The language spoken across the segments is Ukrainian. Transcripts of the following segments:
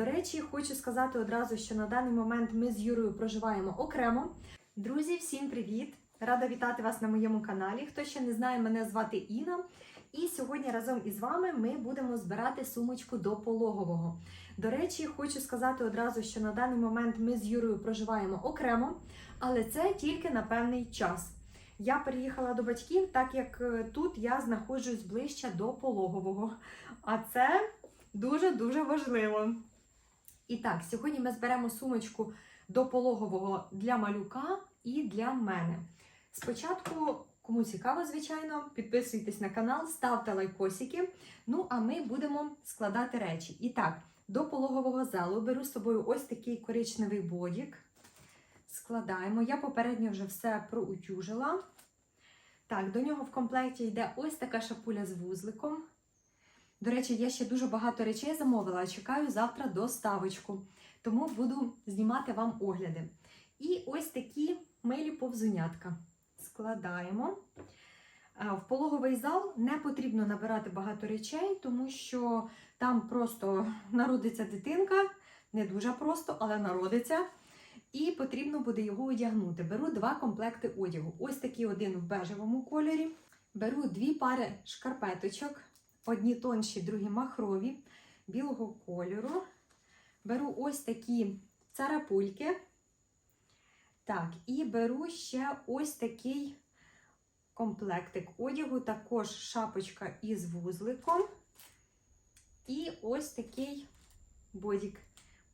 До речі, хочу сказати одразу, що на даний момент ми з Юрою проживаємо окремо. Друзі, всім привіт! Рада вітати вас на моєму каналі. Хто ще не знає, мене звати Інна. І сьогодні разом із вами ми будемо збирати сумочку до пологового. До речі, хочу сказати одразу, що на даний момент ми з Юрою проживаємо окремо, але це тільки на певний час. Я переїхала до батьків, так як е, тут я знаходжусь ближче до пологового. А це дуже-дуже важливо. І так, сьогодні ми зберемо сумочку до пологового для малюка і для мене. Спочатку, кому цікаво, звичайно, підписуйтесь на канал, ставте лайкосики. Ну, а ми будемо складати речі. І так, до пологового залу беру з собою ось такий коричневий бодік. Складаємо. Я попередньо вже все проутюжила. Так, до нього в комплекті йде ось така шапуля з вузликом. До речі, я ще дуже багато речей замовила, чекаю завтра доставочку. Тому буду знімати вам огляди. І ось такі милі повзунятка. Складаємо. В пологовий зал не потрібно набирати багато речей, тому що там просто народиться дитинка, не дуже просто, але народиться. І потрібно буде його одягнути. Беру два комплекти одягу. Ось такий один в бежевому кольорі. Беру дві пари шкарпеточок, одні тонші, другі махрові, білого кольору. Беру ось такі царапульки. Так, і беру ще ось такий комплектик одягу, також шапочка із вузликом. І ось такий бодік.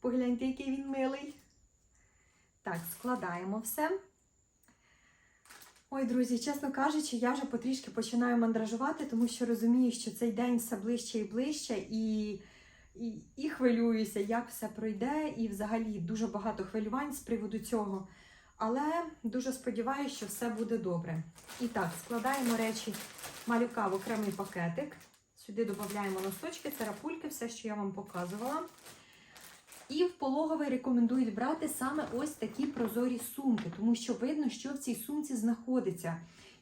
Погляньте, який він милий. Так, складаємо все. Ой, друзі, чесно кажучи, я вже потрішки починаю мандражувати, тому що розумію, що цей день все ближче і ближче, і, і, і хвилююся, як все пройде, і взагалі дуже багато хвилювань з приводу цього. Але дуже сподіваюся, що все буде добре. І так, складаємо речі малюка в окремий пакетик. Сюди додаємо носочки, царапульки, все, що я вам показувала. І в пологовий рекомендують брати саме ось такі прозорі сумки, тому що видно, що в цій сумці знаходиться.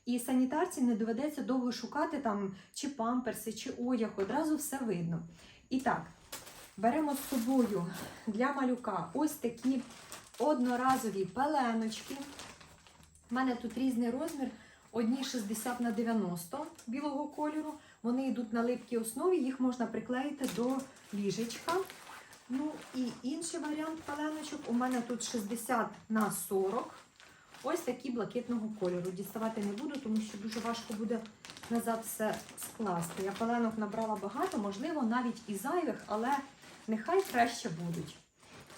І санітарці не доведеться довго шукати там чи памперси, чи одяг, одразу все видно. І так, беремо з собою для малюка ось такі одноразові пеленочки. У мене тут різний розмір. Одні 60 на 90 білого кольору. Вони йдуть на липкій основі, їх можна приклеїти до ліжечка. Ну і інший варіант паленочок у мене тут 60 на 40. Ось такі блакитного кольору. Діставати не буду, тому що дуже важко буде назад все скласти. Я паленок набрала багато, можливо, навіть і зайвих, але нехай краще будуть.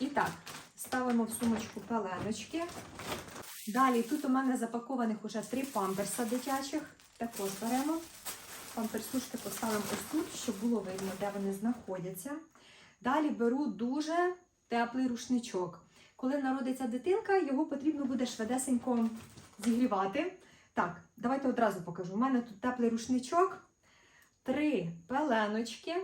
І так, ставимо в сумочку паленочки. Далі тут у мене запакованих уже три памперса дитячих. Також беремо. Памперсушки поставимо ось тут, щоб було видно, де вони знаходяться. Далі беру дуже теплий рушничок. Коли народиться дитинка, його потрібно буде швидесенько зігрівати. Так, давайте одразу покажу. У мене тут теплий рушничок, три пеленочки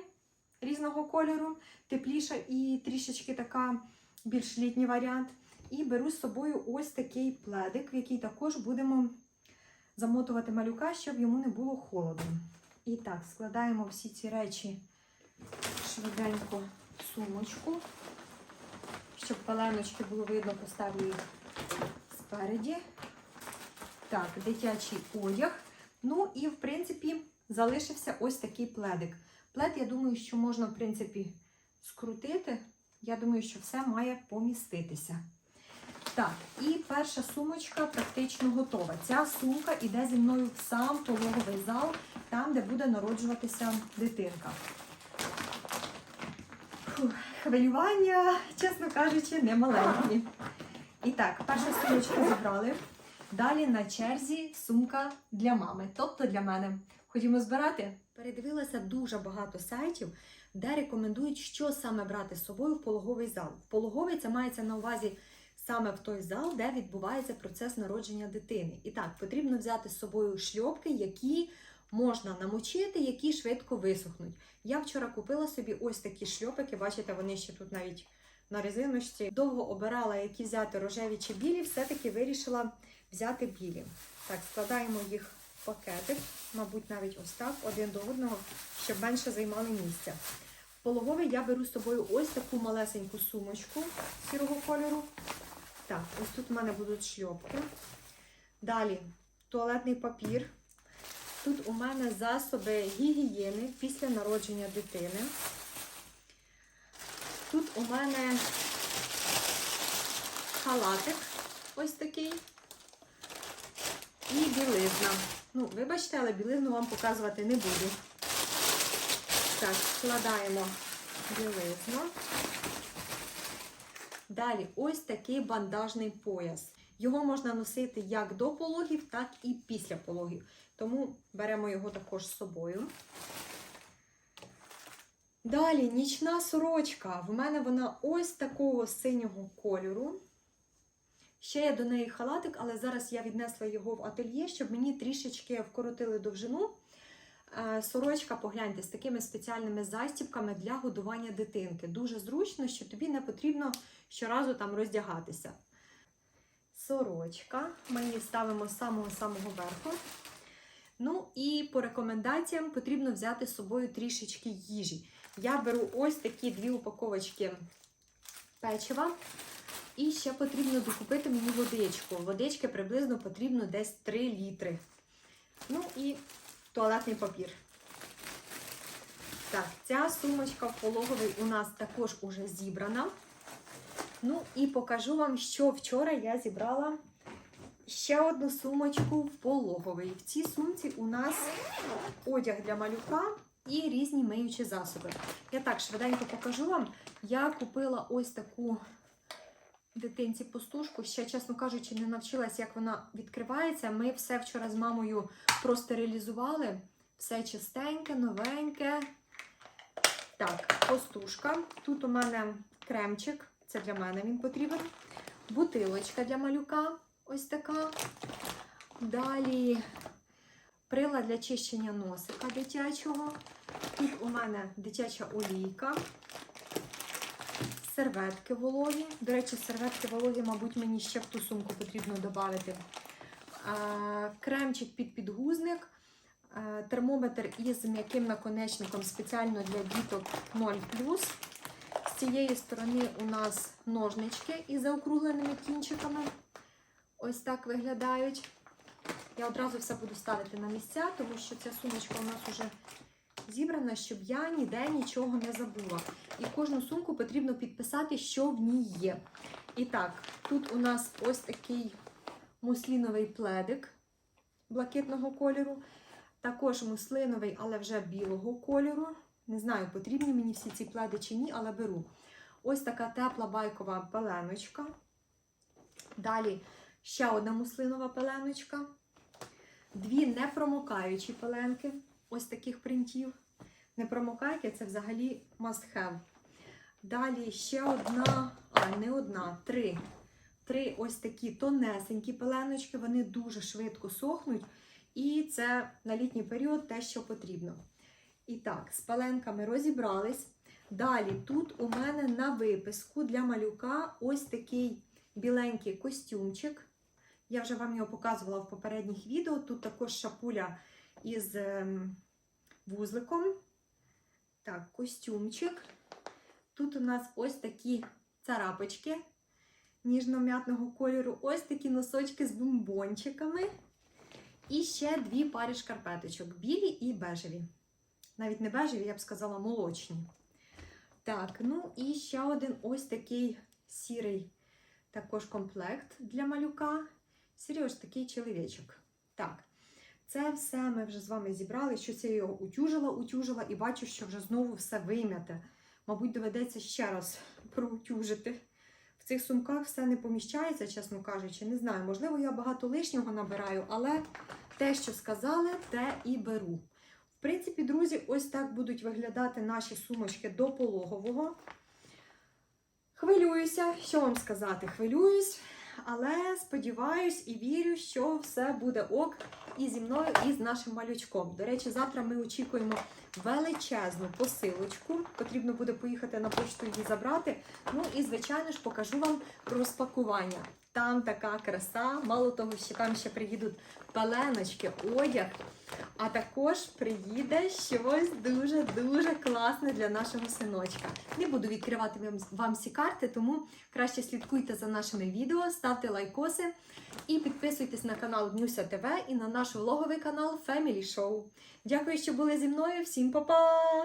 різного кольору, тепліша і трішечки така більш літній варіант. І беру з собою ось такий пледик, в який також будемо замотувати малюка, щоб йому не було холодно. І так, складаємо всі ці речі швиденько сумочку, щоб паленочки було видно, поставлю їх спереді. Так, дитячий одяг. Ну і, в принципі, залишився ось такий пледик. Плед, я думаю, що можна, в принципі, скрутити. Я думаю, що все має поміститися. Так, і перша сумочка практично готова. Ця сумка йде зі мною в сам пологовий зал, там, де буде народжуватися дитинка. Хвилювання, чесно кажучи, не маленькі. І так, перша сумочка зібрали. Далі на черзі сумка для мами, тобто для мене. Ходімо збирати. Передивилася дуже багато сайтів, де рекомендують, що саме брати з собою в пологовий зал. В пологовий це мається на увазі саме в той зал, де відбувається процес народження дитини. І так, потрібно взяти з собою шльопки, які можна намочити, які швидко висохнуть. Я вчора купила собі ось такі шльопики, бачите, вони ще тут навіть на резиночці. Довго обирала, які взяти рожеві чи білі, все-таки вирішила взяти білі. Так, складаємо їх в пакетик, мабуть, навіть ось так, один до одного, щоб менше займали місця. пологовий я беру з собою ось таку малесеньку сумочку сірого кольору. Так, ось тут у мене будуть шльопки. Далі туалетний папір. Тут у мене засоби гігієни після народження дитини. Тут у мене халатик ось такий. І білизна. Ну, вибачте, але білизну вам показувати не буду. Так, складаємо білизну. Далі ось такий бандажний пояс. Його можна носити як до пологів, так і після пологів. Тому беремо його також з собою. Далі нічна сорочка. В мене вона ось такого синього кольору. Ще є до неї халатик, але зараз я віднесла його в ательє, щоб мені трішечки вкоротили довжину. Е, Сорочка, погляньте, з такими спеціальними застібками для годування дитинки. Дуже зручно, що тобі не потрібно щоразу там роздягатися. Сорочка. Ми її ставимо з самого-самого верху. Ну і по рекомендаціям потрібно взяти з собою трішечки їжі. Я беру ось такі дві упаковочки печива. І ще потрібно докупити мені водичку. Водички приблизно потрібно десь 3 літри. Ну і туалетний папір. Так, ця сумочка в пологовий у нас також уже зібрана. Ну і покажу вам, що вчора я зібрала ще одну сумочку в пологовий. В цій сумці у нас одяг для малюка і різні миючі засоби. Я так швиденько покажу вам. Я купила ось таку дитинці пустушку. Ще, чесно кажучи, не навчилась, як вона відкривається. Ми все вчора з мамою простерилізували. Все чистеньке, новеньке. Так, пустушка. Тут у мене кремчик, це для мене він потрібен. Бутилочка для малюка. Ось така. Далі прилад для чищення носика дитячого. Тут у мене дитяча олійка. Серветки вологі. До речі, серветки вологі, мабуть, мені ще в ту сумку потрібно додати. Кремчик під підгузник, термометр із м'яким наконечником спеціально для діток 0. З цієї сторони у нас ножнички із заокругленими кінчиками. Ось так виглядають. Я одразу все буду ставити на місця, тому що ця сумочка у нас вже зібрана, щоб я ніде нічого не забула. І кожну сумку потрібно підписати, що в ній є. І так, тут у нас ось такий мусліновий пледик блакитного кольору. Також муслиновий, але вже білого кольору. Не знаю, потрібні мені всі ці пледи чи ні, але беру. Ось така тепла байкова пеленочка. Далі ще одна муслинова пеленочка. Дві непромокаючі пеленки, ось таких принтів. Непромокайки це взагалі must have. Далі ще одна, а не одна, три. Три ось такі тонесенькі пеленочки, вони дуже швидко сохнуть. І це на літній період те, що потрібно. І так, з паленками розібрались. Далі тут у мене на виписку для малюка ось такий біленький костюмчик. Я вже вам його показувала в попередніх відео. Тут також шапуля із ем, вузликом. Так, костюмчик. Тут у нас ось такі царапочки ніжно-м'ятного кольору, ось такі носочки з бомбончиками. І ще дві пари шкарпеточок білі і бежеві. Навіть не бежеві, я б сказала, молочні. Так, ну і ще один ось такий сірий також комплект для малюка. Ось такий чоловічок. Так, це все ми вже з вами зібрали. Щось я його утюжила, утюжила і бачу, що вже знову все виймете. Мабуть, доведеться ще раз проутюжити. В цих сумках все не поміщається, чесно кажучи. Не знаю, можливо, я багато лишнього набираю, але те, що сказали, те і беру. В принципі, друзі, ось так будуть виглядати наші сумочки до пологового. Хвилююся, що вам сказати? Хвилююсь, але сподіваюсь і вірю, що все буде ок. і зі мною, і з нашим малючком. До речі, завтра ми очікуємо величезну посилочку. Потрібно буде поїхати на пошту її забрати. Ну і звичайно ж покажу вам розпакування. Там така краса. Мало того, що там ще приїдуть пеленочки, одяг. А також приїде щось дуже-дуже класне для нашого синочка. Не буду відкривати вам, всі карти, тому краще слідкуйте за нашими відео, ставте лайкоси і підписуйтесь на канал Днюся ТВ і на наш влоговий канал Family Show. Дякую, що були зі мною. Всім па-па!